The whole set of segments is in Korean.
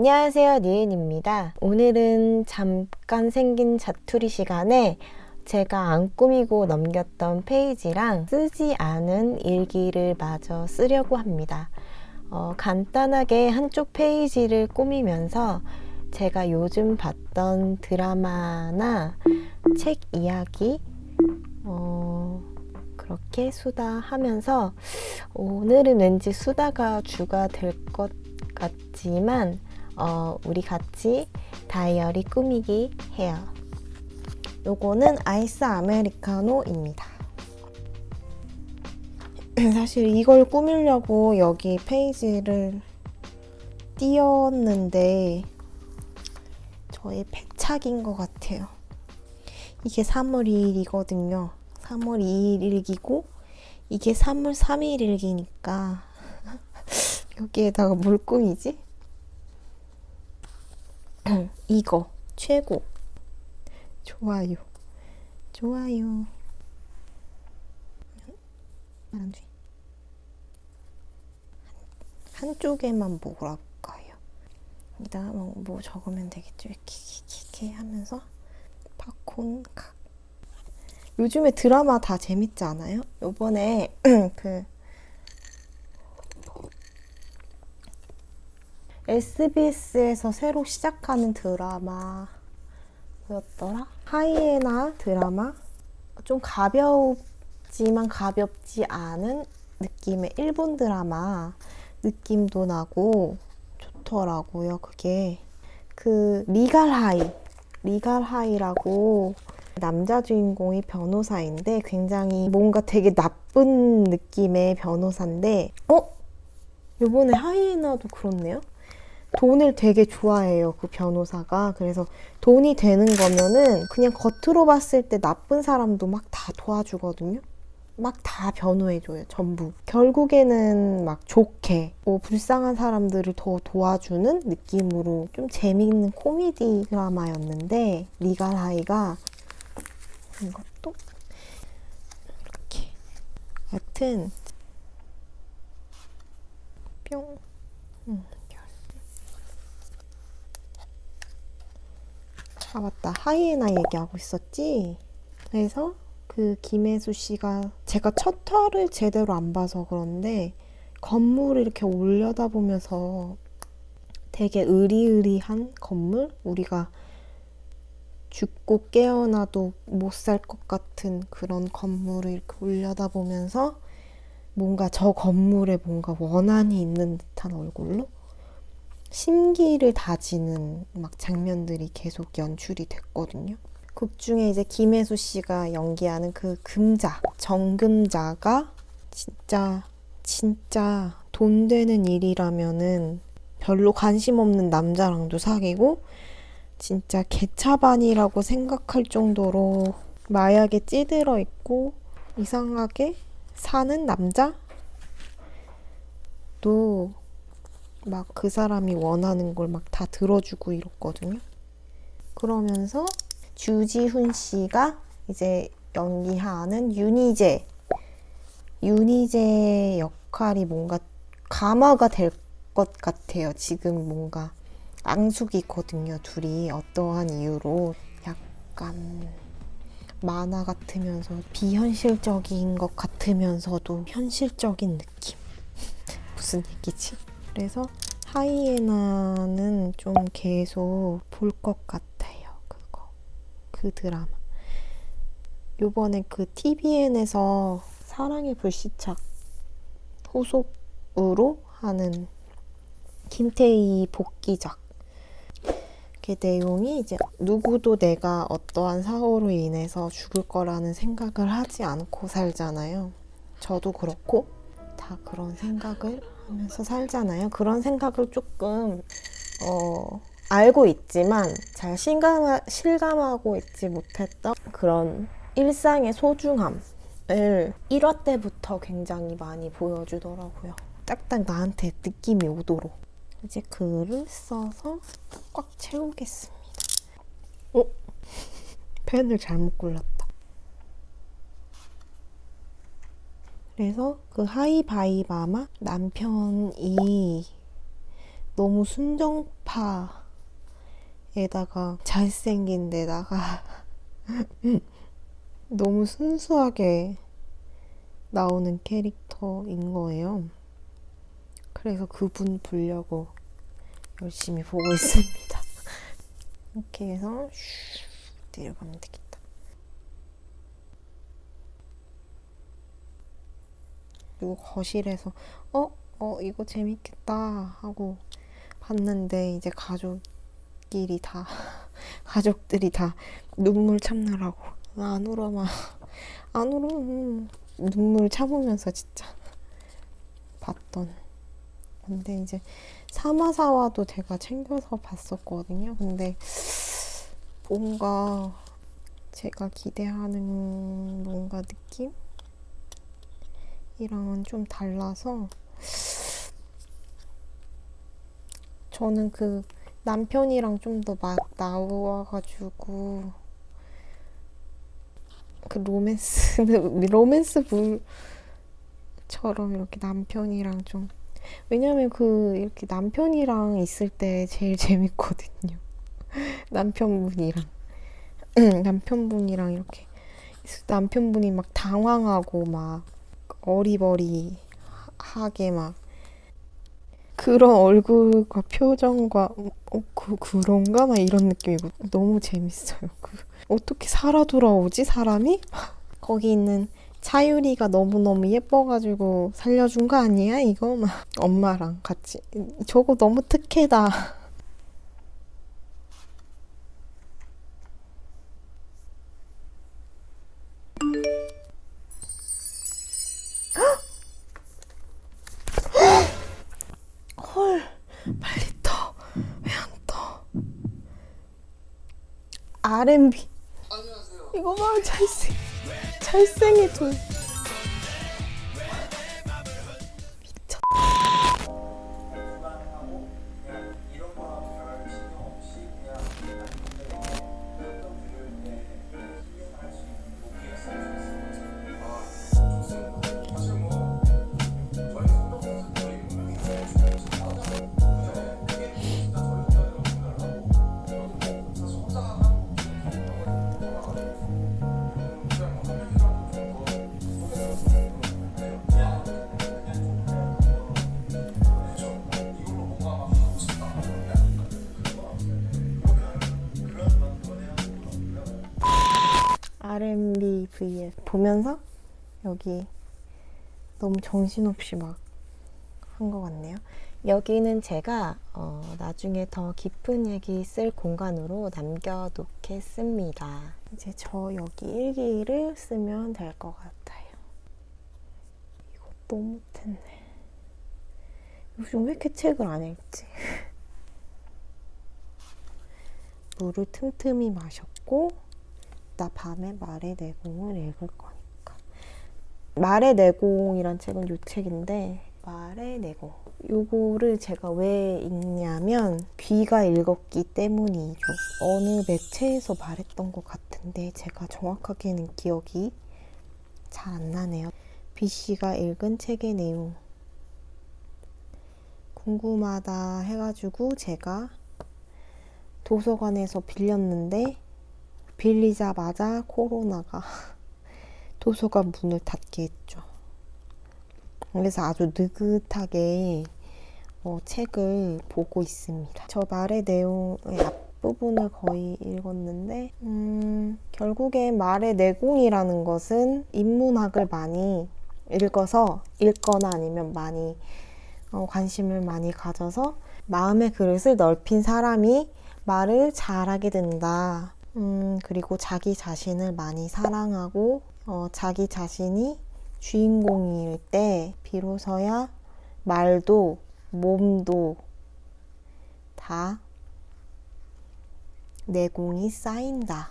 안녕하세요 니은입니다. 오늘은 잠깐 생긴 자투리 시간에 제가 안 꾸미고 넘겼던 페이지랑 쓰지 않은 일기를 마저 쓰려고 합니다. 어, 간단하게 한쪽 페이지를 꾸미면서 제가 요즘 봤던 드라마나 책 이야기 어, 그렇게 수다하면서 오늘은 왠지 수다가 주가 될 것 같지만 어, 우리 같이 다이어리 꾸미기 해요. 요거는 아이스 아메리카노입니다. 사실 이걸 꾸미려고 여기 페이지를 띄웠는데 저의 패착인 것 같아요. 이게 3월 2일이거든요. 3월 2일 일기고 이게 3월 3일 일기니까 여기에다가 뭘 꾸미지? 이거 최고. 좋아요. 좋아요. 안 돼. 한쪽에만 뭐랄까요? 여기다 뭐, 뭐 적으면 되겠죠. 이렇게 하면서 팝콘 각. 요즘에 드라마 다 재밌지 않아요? 요번에 그 SBS에서 새로 시작하는 드라마 뭐였더라? 하이에나 드라마? 좀 가볍지만 가볍지 않은 느낌의 일본 드라마 느낌도 나고 좋더라고요. 그게 그 리갈 하이 리갈 하이라고 남자 주인공이 변호사인데 굉장히 뭔가 되게 나쁜 느낌의 변호사인데 어? 요번에 하이에나도 그렇네요. 돈을 되게 좋아해요, 그 변호사가. 그래서 돈이 되는 거면은 그냥 겉으로 봤을 때 나쁜 사람도 막 다 도와주거든요. 막 다 변호해줘요, 전부. 결국에는 막 좋게, 뭐 불쌍한 사람들을 더 도와주는 느낌으로 좀 재미있는 코미디 드라마였는데, 리갈 하이가 이것도 이렇게. 여튼, 뿅. 음. 아 맞다. 하이에나 얘기하고 있었지? 그래서 그 김혜수 씨가 제가 첫 화를 제대로 안 봐서 그런데 건물을 이렇게 올려다 보면서 되게 으리으리한 건물? 우리가 죽고 깨어나도 못 살 것 같은 그런 건물을 이렇게 올려다 보면서 뭔가 저 건물에 뭔가 원한이 있는 듯한 얼굴로 심기를 다지는 막 장면들이 계속 연출이 됐거든요. 극 중에 이제 김혜수 씨가 연기하는 그 금자, 정금자가 진짜, 진짜 돈 되는 일이라면은 별로 관심 없는 남자랑도 사귀고 진짜 개차반이라고 생각할 정도로 마약에 찌들어 있고 이상하게 사는 남자도 막 그 사람이 원하는 걸 막 다 들어주고 이렇거든요. 그러면서 주지훈 씨가 이제 연기하는 윤희재. 윤희재 역할이 뭔가 감화가 될 것 같아요. 지금 뭔가 앙숙이거든요. 둘이 어떠한 이유로 약간 만화 같으면서 비현실적인 것 같으면서도 현실적인 느낌. 무슨 얘기지? 그래서 하이에나는 좀 계속 볼 것 같아요. 그거. 그 드라마. 요번에 그 TVN에서 사랑의 불시착 후속으로 하는 김태희 복귀작. 그 내용이 이제 누구도 내가 어떠한 사고로 인해서 죽을 거라는 생각을 하지 않고 살잖아요. 저도 그렇고 다 그런 생각을 하면서 살잖아요. 그런 생각을 조금 어, 알고 있지만 잘 실감하, 실감하고 있지 못했던 그런 일상의 소중함을 1화 때부터 굉장히 많이 보여주더라고요. 딱딱 나한테 느낌이 오도록. 이제 글을 써서 꽉 채우겠습니다. 어? 펜을 잘못 골랐다. 그래서 그 하이바이 마마 남편이 너무 순정파 알파에다가 잘생긴 데다가 너무 순수하게 나오는 캐릭터인 거예요. 그래서 그분 보려고 열심히 보고 있습니다. 이렇게 해서 슉 내려가면 되겠다. 그리고 거실에서 어? 어 이거 재밌겠다 하고 봤는데 이제 가족끼리 다 가족들이 다 눈물 참느라고 안 울어마 안 울어 음. 눈물 참으면서 진짜 봤던 근데 이제 사마사와도 제가 챙겨서 봤었거든요 근데 뭔가 제가 기대하는 뭔가 느낌? 이랑은 좀 달라서 저는 그 남편이랑 좀 더 막 나와가지고 그 로맨스 로맨스 불처럼 이렇게 남편이랑 좀 왜냐면 그 이렇게 남편이랑 있을 때 제일 재밌거든요. 남편분이랑 남편분이랑 이렇게 남편분이 막 당황하고 막 어리버리하게 막 그런 얼굴과 표정과 어, 그, 그런가? 막 이런 느낌이고 너무 재밌어요. 그, 어떻게 살아 돌아오지 사람이? 거기 있는 차유리가 너무너무 예뻐가지고 살려준 거 아니야 이거? 막 엄마랑 같이 저거 너무 특혜다. 헐 빨리 떠. 왜 안 떠? R&B 이거 봐 잘생 잘생이 둘 vs 보면서 여기 너무 정신없이 막 한 것 같네요. 여기는 제가 어, 나중에 더 깊은 얘기 쓸 공간으로 남겨놓겠습니다. 이제 저 여기 일기를 쓰면 될 것 같아요. 너무 못했네. 요즘 왜 이렇게 책을 안 읽지? 물을 틈틈이 마셨고 나 밤에 말의 내공을 읽을 거니까. 말의 내공이란 책은 요 책인데 말의 내공. 요거를 제가 왜 읽냐면 귀가 읽었기 때문이죠. 어느 매체에서 말했던 것 같은데 제가 정확하게는 기억이 잘 안 나네요. B 씨가 읽은 책의 내용 궁금하다 해가지고 제가 도서관에서 빌렸는데 빌리자마자 코로나가 도서관 문을 닫게 했죠. 그래서 아주 느긋하게 어, 책을 보고 있습니다. 저 말의 내용의 앞부분을 거의 읽었는데, 음, 결국에 말의 내공이라는 것은 인문학을 많이 읽어서 읽거나 아니면 많이 어, 관심을 많이 가져서 마음의 그릇을 넓힌 사람이 말을 잘하게 된다. 음, 그리고 자기 자신을 많이 사랑하고, 어, 자기 자신이 주인공일 때, 비로소야 말도, 몸도 다 내공이 쌓인다.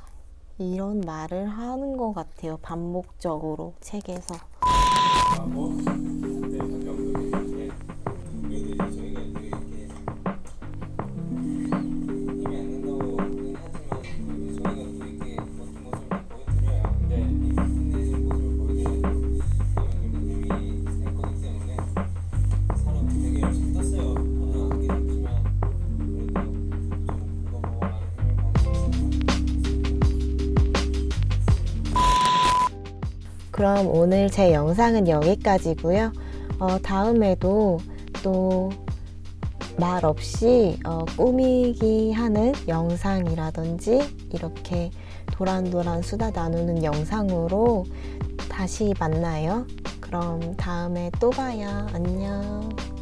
이런 말을 하는 것 같아요. 반복적으로 책에서. 우리 그럼 오늘 제 영상은 여기까지고요. 어, 다음에도 또 말 없이 어, 꾸미기 하는 영상이라든지 이렇게 도란도란 수다 나누는 영상으로 다시 만나요. 그럼 다음에 또 봐요. 안녕.